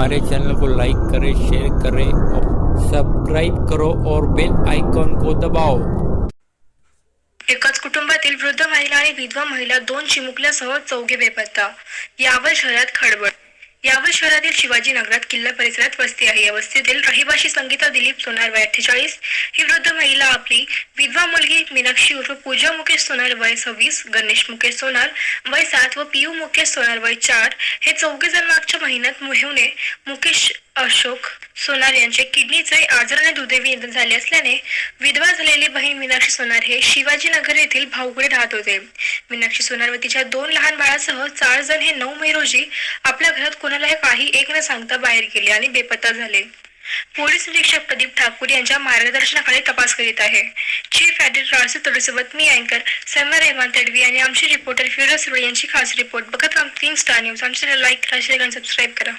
हमारे चैनल को लाइक करें शेयर करें और सब्सक्राइब करो और बेल आइकॉन को दबाओ। एकाच कुटुंबातील वृद्ध महिला आणि विधवा महिला दोन चिमुकल्यासह चौघे बेपत्ता. यावर शहरात खळबळ. यावर शहरातील शिवाजी नगरात किल्ला परिसरात वस्ती आहे. या वस्तीतील रहिवाशी संगीता दिलीप सोनार वय अठ्ठेचाळीस ही वृद्ध महिला आपली विधवा मुलगी मीनाक्षी उर्फ पूजा मुकेश सोनार वय सव्वीस गणेश मुकेश सोनार वय सात व पियू मुकेश सोनार वय चार हे चौघे जण मागच्या महिन्यात मुहिवणे मुकेश अशोक सोनार यांचे किडनीचे आजाराने दुर्दैवी निधन झाले असल्याने विधवा झालेली बहीण मीनाक्षी सोनार हे शिवाजीनगर येथील भाऊकडे राहत होते. मीनाक्षी सोनार व तिच्या दोन लहान बाळासह चार जण हे नऊ मे रोजी आपल्या घरात कोणालाही काही एक न सांगता बाहेर गेले आणि बेपत्ता झाले. पोलीस निरीक्षक प्रदीप ठाकूर यांच्या मार्गदर्शनाखाली तपास करीत आहे. चीफ एडिटर राशिद तडूसोबत मी अँकर सैमा रेहमान तडवी आणि आमचे रिपोर्टर फिरोज सुरे यांची खास रिपोर्ट बघत राहा तीन स्टार न्यूज आमच्या लाईक करा शेअर आणि सबस्क्राईब करा.